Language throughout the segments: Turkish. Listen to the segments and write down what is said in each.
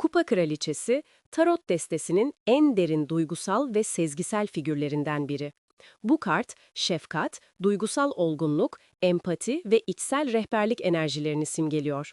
Kupa Kraliçesi, tarot destesinin en derin duygusal ve sezgisel figürlerinden biri. Bu kart, şefkat, duygusal olgunluk, empati ve içsel rehberlik enerjilerini simgeliyor.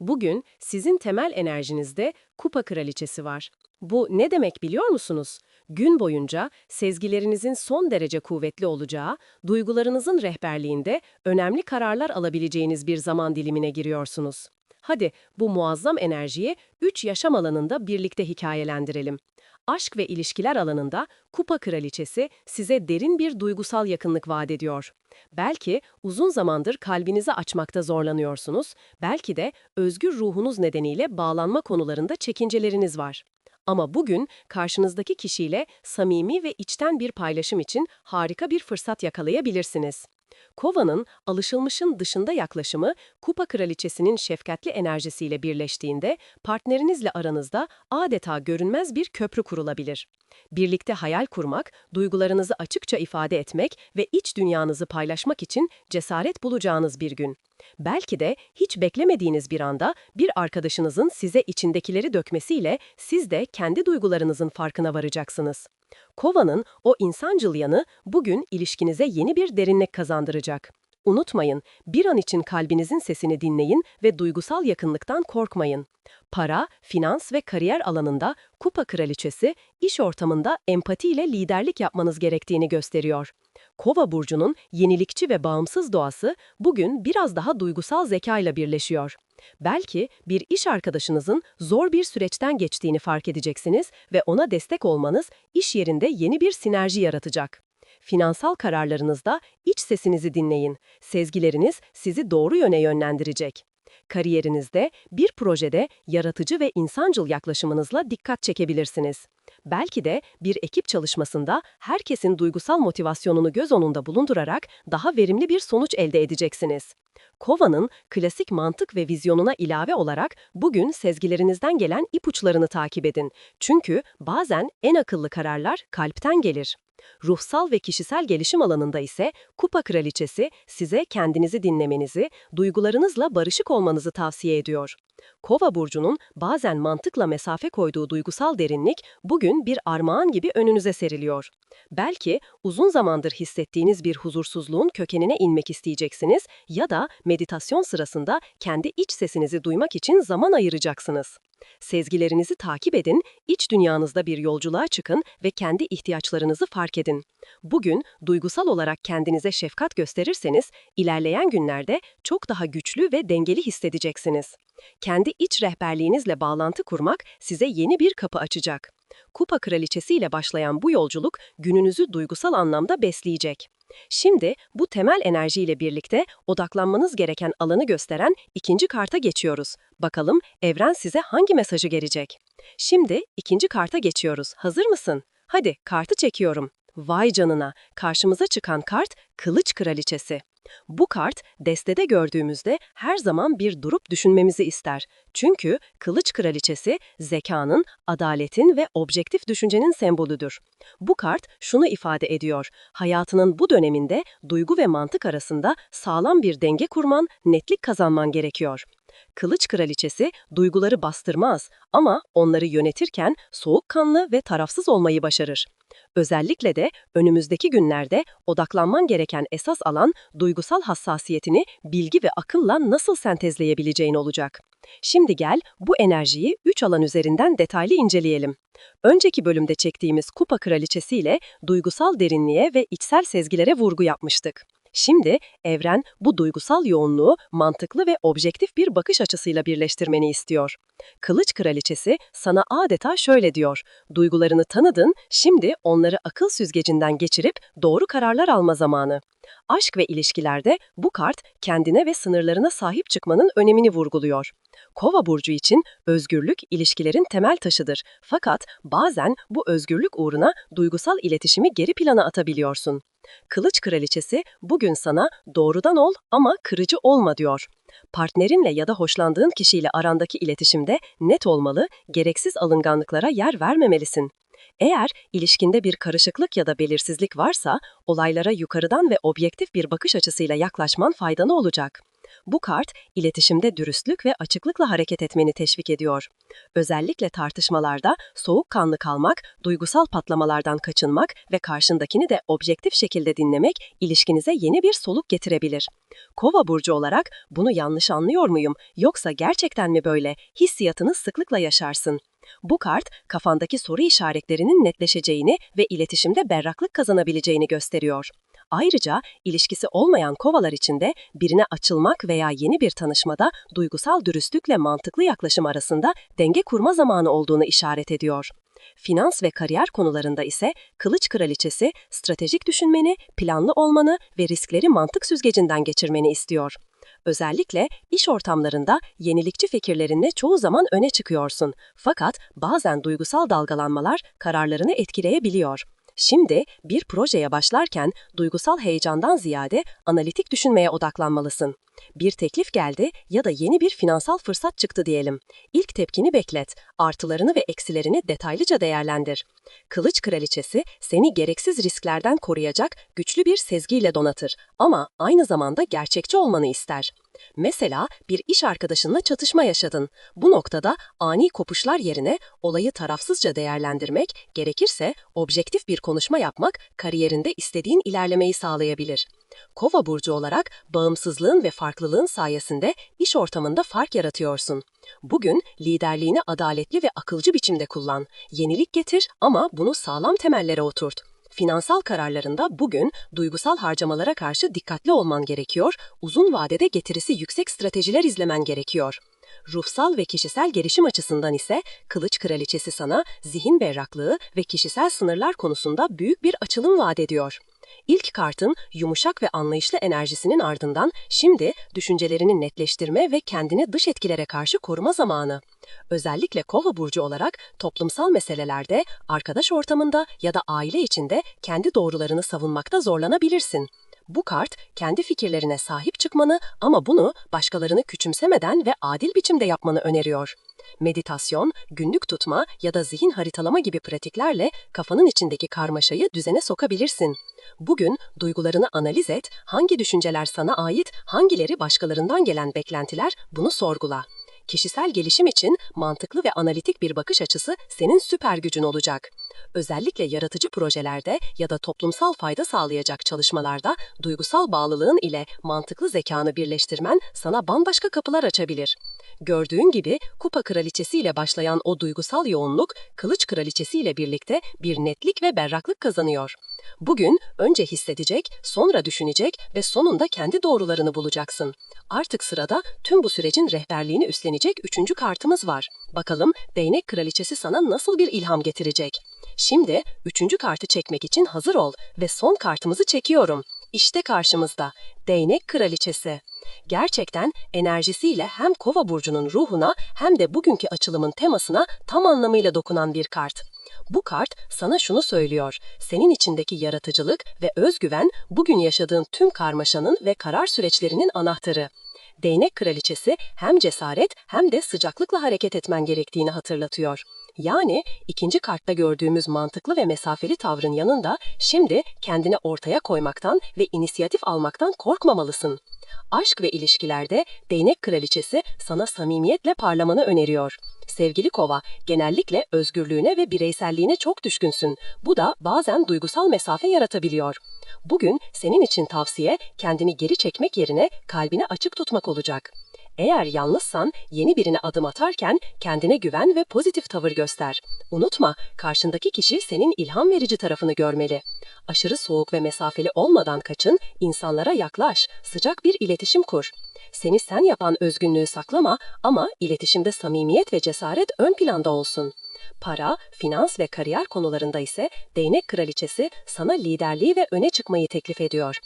Bugün sizin temel enerjinizde Kupa Kraliçesi var. Bu ne demek biliyor musunuz? Gün boyunca sezgilerinizin son derece kuvvetli olacağı, duygularınızın rehberliğinde önemli kararlar alabileceğiniz bir zaman dilimine giriyorsunuz. Hadi bu muazzam enerjiyi üç yaşam alanında birlikte hikayelendirelim. Aşk ve ilişkiler alanında Kupa Kraliçesi size derin bir duygusal yakınlık vaat ediyor. Belki uzun zamandır kalbinizi açmakta zorlanıyorsunuz, belki de özgür ruhunuz nedeniyle bağlanma konularında çekinceleriniz var. Ama bugün karşınızdaki kişiyle samimi ve içten bir paylaşım için harika bir fırsat yakalayabilirsiniz. Kova'nın alışılmışın dışında yaklaşımı Kupa Kraliçesi'nin şefkatli enerjisiyle birleştiğinde partnerinizle aranızda adeta görünmez bir köprü kurulabilir. Birlikte hayal kurmak, duygularınızı açıkça ifade etmek ve iç dünyanızı paylaşmak için cesaret bulacağınız bir gün. Belki de hiç beklemediğiniz bir anda bir arkadaşınızın size içindekileri dökmesiyle siz de kendi duygularınızın farkına varacaksınız. Kova'nın o insancıl yanı bugün ilişkinize yeni bir derinlik kazandıracak. Unutmayın, bir an için kalbinizin sesini dinleyin ve duygusal yakınlıktan korkmayın. Para, finans ve kariyer alanında Kupa Kraliçesi, iş ortamında empatiyle liderlik yapmanız gerektiğini gösteriyor. Kova burcunun yenilikçi ve bağımsız doğası bugün biraz daha duygusal zekayla birleşiyor. Belki bir iş arkadaşınızın zor bir süreçten geçtiğini fark edeceksiniz ve ona destek olmanız iş yerinde yeni bir sinerji yaratacak. Finansal kararlarınızda iç sesinizi dinleyin. Sezgileriniz sizi doğru yöne yönlendirecek. Kariyerinizde, bir projede yaratıcı ve insancıl yaklaşımınızla dikkat çekebilirsiniz. Belki de bir ekip çalışmasında herkesin duygusal motivasyonunu göz önünde bulundurarak daha verimli bir sonuç elde edeceksiniz. Kova'nın klasik mantık ve vizyonuna ilave olarak bugün sezgilerinizden gelen ipuçlarını takip edin. Çünkü bazen en akıllı kararlar kalpten gelir. Ruhsal ve kişisel gelişim alanında ise Kupa Kraliçesi size kendinizi dinlemenizi, duygularınızla barışık olmanızı tavsiye ediyor. Kova burcunun bazen mantıkla mesafe koyduğu duygusal derinlik bugün bir armağan gibi önünüze seriliyor. Belki uzun zamandır hissettiğiniz bir huzursuzluğun kökenine inmek isteyeceksiniz ya da meditasyon sırasında kendi iç sesinizi duymak için zaman ayıracaksınız. Sezgilerinizi takip edin, iç dünyanızda bir yolculuğa çıkın ve kendi ihtiyaçlarınızı fark edin. Bugün duygusal olarak kendinize şefkat gösterirseniz, ilerleyen günlerde çok daha güçlü ve dengeli hissedeceksiniz. Kendi iç rehberliğinizle bağlantı kurmak size yeni bir kapı açacak. Kupa Kraliçesi ile başlayan bu yolculuk gününüzü duygusal anlamda besleyecek. Şimdi bu temel enerjiyle birlikte odaklanmanız gereken alanı gösteren ikinci karta geçiyoruz. Bakalım evren size hangi mesajı gelecek? Şimdi ikinci karta geçiyoruz. Hazır mısın? Hadi kartı çekiyorum. Vay canına, karşımıza çıkan kart Kılıç Kraliçesi. Bu kart destede gördüğümüzde her zaman bir durup düşünmemizi ister. Çünkü Kılıç Kraliçesi zekanın, adaletin ve objektif düşüncenin sembolüdür. Bu kart şunu ifade ediyor. Hayatının bu döneminde duygu ve mantık arasında sağlam bir denge kurman, netlik kazanman gerekiyor. Kılıç Kraliçesi duyguları bastırmaz ama onları yönetirken soğukkanlı ve tarafsız olmayı başarır. Özellikle de önümüzdeki günlerde odaklanman gereken esas alan duygusal hassasiyetini bilgi ve akılla nasıl sentezleyebileceğin olacak. Şimdi gel bu enerjiyi üç alan üzerinden detaylı inceleyelim. Önceki bölümde çektiğimiz Kupa Kraliçesi ile duygusal derinliğe ve içsel sezgilere vurgu yapmıştık. Şimdi evren bu duygusal yoğunluğu mantıklı ve objektif bir bakış açısıyla birleştirmeni istiyor. Kılıç Kraliçesi sana adeta şöyle diyor, duygularını tanıdın, şimdi onları akıl süzgecinden geçirip doğru kararlar alma zamanı. Aşk ve ilişkilerde bu kart kendine ve sınırlarına sahip çıkmanın önemini vurguluyor. Kova burcu için özgürlük ilişkilerin temel taşıdır. Fakat bazen bu özgürlük uğruna duygusal iletişimi geri plana atabiliyorsun. Kılıç Kraliçesi bugün sana doğrudan ol ama kırıcı olma diyor. Partnerinle ya da hoşlandığın kişiyle arandaki iletişimde net olmalı, gereksiz alınganlıklara yer vermemelisin. Eğer ilişkinde bir karışıklık ya da belirsizlik varsa, olaylara yukarıdan ve objektif bir bakış açısıyla yaklaşman faydalı olacak. Bu kart, iletişimde dürüstlük ve açıklıkla hareket etmeni teşvik ediyor. Özellikle tartışmalarda soğukkanlı kalmak, duygusal patlamalardan kaçınmak ve karşındakini de objektif şekilde dinlemek ilişkinize yeni bir soluk getirebilir. Kova burcu olarak bunu yanlış anlıyor muyum yoksa gerçekten mi böyle hissiyatını sıklıkla yaşarsın. Bu kart kafandaki soru işaretlerinin netleşeceğini ve iletişimde berraklık kazanabileceğini gösteriyor. Ayrıca ilişkisi olmayan kovalar için de birine açılmak veya yeni bir tanışmada duygusal dürüstlükle mantıklı yaklaşım arasında denge kurma zamanı olduğunu işaret ediyor. Finans ve kariyer konularında ise kılıç kraliçesi stratejik düşünmeni, planlı olmanı ve riskleri mantık süzgecinden geçirmeni istiyor. Özellikle iş ortamlarında yenilikçi fikirlerinle çoğu zaman öne çıkıyorsun. Fakat bazen duygusal dalgalanmalar kararlarını etkileyebiliyor. Şimdi bir projeye başlarken duygusal heyecandan ziyade analitik düşünmeye odaklanmalısın. Bir teklif geldi ya da yeni bir finansal fırsat çıktı diyelim. İlk tepkini beklet, artılarını ve eksilerini detaylıca değerlendir. Kılıç kraliçesi seni gereksiz risklerden koruyacak güçlü bir sezgiyle donatır ama aynı zamanda gerçekçi olmanı ister. Mesela bir iş arkadaşınla çatışma yaşadın. Bu noktada ani kopuşlar yerine olayı tarafsızca değerlendirmek, gerekirse objektif bir konuşma yapmak kariyerinde istediğin ilerlemeyi sağlayabilir. Kova burcu olarak bağımsızlığın ve farklılığın sayesinde iş ortamında fark yaratıyorsun. Bugün liderliğini adaletli ve akılcı biçimde kullan. Yenilik getir ama bunu sağlam temellere oturt. Finansal kararlarında bugün duygusal harcamalara karşı dikkatli olman gerekiyor, uzun vadede getirisi yüksek stratejiler izlemen gerekiyor. Ruhsal ve kişisel gelişim açısından ise Kılıç Kraliçesi sana zihin berraklığı ve kişisel sınırlar konusunda büyük bir açılım vaat ediyor. İlk kartın yumuşak ve anlayışlı enerjisinin ardından şimdi düşüncelerini netleştirme ve kendini dış etkilere karşı koruma zamanı. Özellikle kova burcu olarak toplumsal meselelerde, arkadaş ortamında ya da aile içinde kendi doğrularını savunmakta zorlanabilirsin. Bu kart kendi fikirlerine sahip çıkmanı ama bunu başkalarını küçümsemeden ve adil biçimde yapmanı öneriyor. Meditasyon, günlük tutma ya da zihin haritalama gibi pratiklerle kafanın içindeki karmaşayı düzene sokabilirsin. Bugün duygularını analiz et, hangi düşünceler sana ait, hangileri başkalarından gelen beklentiler bunu sorgula. Kişisel gelişim için mantıklı ve analitik bir bakış açısı senin süper gücün olacak. Özellikle yaratıcı projelerde ya da toplumsal fayda sağlayacak çalışmalarda duygusal bağlılığın ile mantıklı zekanı birleştirmen sana bambaşka kapılar açabilir. Gördüğün gibi kupa kraliçesi ile başlayan o duygusal yoğunluk kılıç kraliçesi ile birlikte bir netlik ve berraklık kazanıyor. Bugün önce hissedecek, sonra düşünecek ve sonunda kendi doğrularını bulacaksın. Artık sırada tüm bu sürecin rehberliğini üstlenecek üçüncü kartımız var. Bakalım değnek kraliçesi sana nasıl bir ilham getirecek? Şimdi üçüncü kartı çekmek için hazır ol ve son kartımızı çekiyorum. İşte karşımızda değnek kraliçesi. Gerçekten enerjisiyle hem kova burcunun ruhuna hem de bugünkü açılımın temasına tam anlamıyla dokunan bir kart. Bu kart sana şunu söylüyor. Senin içindeki yaratıcılık ve özgüven bugün yaşadığın tüm karmaşanın ve karar süreçlerinin anahtarı. Değnek kraliçesi hem cesaret hem de sıcaklıkla hareket etmen gerektiğini hatırlatıyor. Yani ikinci kartta gördüğümüz mantıklı ve mesafeli tavrın yanında şimdi kendini ortaya koymaktan ve inisiyatif almaktan korkmamalısın. Aşk ve ilişkilerde değnek kraliçesi sana samimiyetle parlamanı öneriyor. Sevgili kova, genellikle özgürlüğüne ve bireyselliğine çok düşkünsün. Bu da bazen duygusal mesafe yaratabiliyor. Bugün senin için tavsiye kendini geri çekmek yerine kalbini açık tutmak olacak. Eğer yalnızsan yeni birine adım atarken kendine güven ve pozitif tavır göster. Unutma, karşındaki kişi senin ilham verici tarafını görmeli. Aşırı soğuk ve mesafeli olmadan kaçın, insanlara yaklaş, sıcak bir iletişim kur. Seni sen yapan özgünlüğü saklama ama iletişimde samimiyet ve cesaret ön planda olsun. Para, finans ve kariyer konularında ise değnek kraliçesi sana liderliği ve öne çıkmayı teklif ediyor.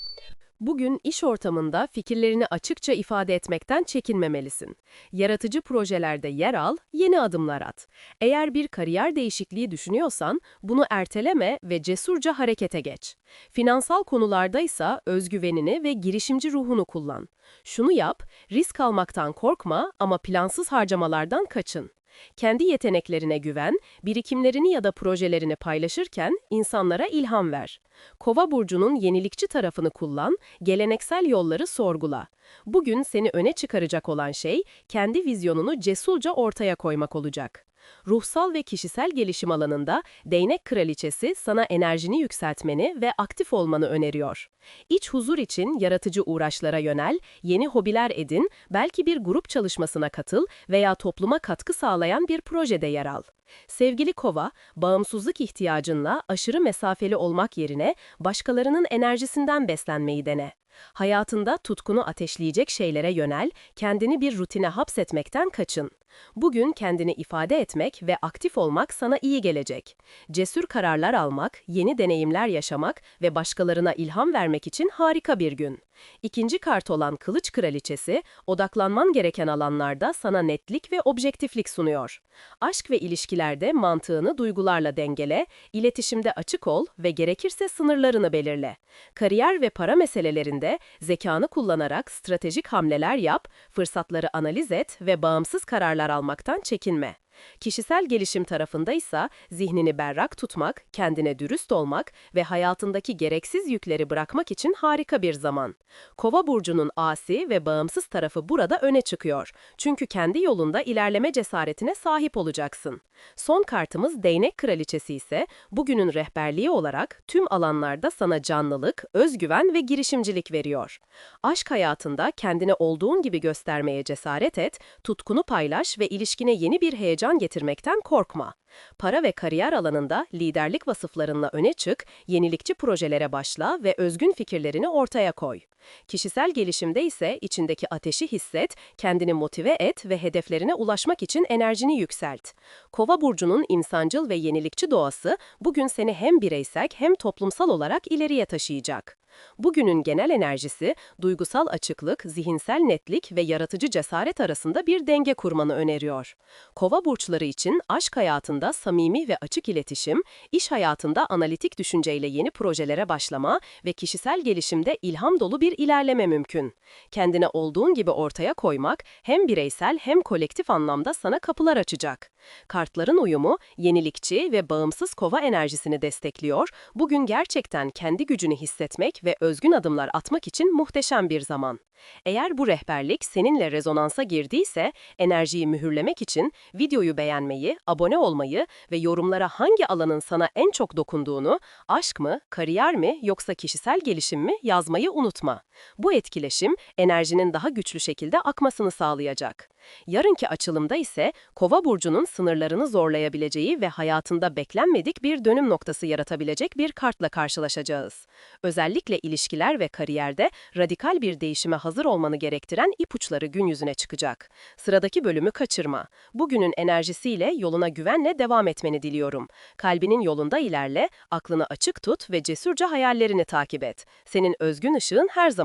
Bugün iş ortamında fikirlerini açıkça ifade etmekten çekinmemelisin. Yaratıcı projelerde yer al, yeni adımlar at. Eğer bir kariyer değişikliği düşünüyorsan bunu erteleme ve cesurca harekete geç. Finansal konularda ise özgüvenini ve girişimci ruhunu kullan. Şunu yap, risk almaktan korkma ama plansız harcamalardan kaçın. Kendi yeteneklerine güven, birikimlerini ya da projelerini paylaşırken insanlara ilham ver. Kova burcunun yenilikçi tarafını kullan, geleneksel yolları sorgula. Bugün seni öne çıkaracak olan şey, kendi vizyonunu cesurca ortaya koymak olacak. Ruhsal ve kişisel gelişim alanında Değnek Kraliçesi sana enerjini yükseltmeni ve aktif olmanı öneriyor. İç huzur için yaratıcı uğraşlara yönel, yeni hobiler edin, belki bir grup çalışmasına katıl veya topluma katkı sağlayan bir projede yer al. Sevgili Kova, bağımsızlık ihtiyacınla aşırı mesafeli olmak yerine başkalarının enerjisinden beslenmeyi dene. Hayatında tutkunu ateşleyecek şeylere yönel, kendini bir rutine hapsetmekten kaçın. Bugün kendini ifade etmek ve aktif olmak sana iyi gelecek. Cesur kararlar almak, yeni deneyimler yaşamak ve başkalarına ilham vermek için harika bir gün. İkinci kart olan Kılıç Kraliçesi, odaklanman gereken alanlarda sana netlik ve objektiflik sunuyor. Aşk ve ilişkilerde mantığını duygularla dengele, iletişimde açık ol ve gerekirse sınırlarını belirle. Kariyer ve para meselelerinde zekanı kullanarak stratejik hamleler yap, fırsatları analiz et ve bağımsız kararlar almaktan çekinme. Kişisel gelişim tarafında ise zihnini berrak tutmak, kendine dürüst olmak ve hayatındaki gereksiz yükleri bırakmak için harika bir zaman. Kova burcunun asi ve bağımsız tarafı burada öne çıkıyor. Çünkü kendi yolunda ilerleme cesaretine sahip olacaksın. Son kartımız Değnek Kraliçesi ise bugünün rehberliği olarak tüm alanlarda sana canlılık, özgüven ve girişimcilik veriyor. Aşk hayatında kendine olduğun gibi göstermeye cesaret et, tutkunu paylaş ve ilişkine yeni bir heyecan getirmekten korkma. Para ve kariyer alanında liderlik vasıflarınla öne çık, yenilikçi projelere başla ve özgün fikirlerini ortaya koy. Kişisel gelişimde ise içindeki ateşi hisset, kendini motive et ve hedeflerine ulaşmak için enerjini yükselt. Kova burcunun insancıl ve yenilikçi doğası bugün seni hem bireysel hem toplumsal olarak ileriye taşıyacak. Bugünün genel enerjisi, duygusal açıklık, zihinsel netlik ve yaratıcı cesaret arasında bir denge kurmanı öneriyor. Kova burçları için aşk hayatında samimi ve açık iletişim, iş hayatında analitik düşünceyle yeni projelere başlama ve kişisel gelişimde ilham dolu bir ilerleme mümkün. Kendine olduğun gibi ortaya koymak hem bireysel hem kolektif anlamda sana kapılar açacak. Kartların uyumu, yenilikçi ve bağımsız kova enerjisini destekliyor, bugün gerçekten kendi gücünü hissetmek ve özgün adımlar atmak için muhteşem bir zaman. Eğer bu rehberlik seninle rezonansa girdiyse, enerjiyi mühürlemek için videoyu beğenmeyi, abone olmayı ve yorumlara hangi alanın sana en çok dokunduğunu, aşk mı, kariyer mi yoksa kişisel gelişim mi yazmayı unutma. Bu etkileşim enerjinin daha güçlü şekilde akmasını sağlayacak. Yarınki açılımda ise Kova burcunun sınırlarını zorlayabileceği ve hayatında beklenmedik bir dönüm noktası yaratabilecek bir kartla karşılaşacağız. Özellikle ilişkiler ve kariyerde radikal bir değişime hazır olmanı gerektiren ipuçları gün yüzüne çıkacak. Sıradaki bölümü kaçırma. Bugünün enerjisiyle yoluna güvenle devam etmeni diliyorum. Kalbinin yolunda ilerle, aklını açık tut ve cesurca hayallerini takip et. Senin özgün ışığın her zaman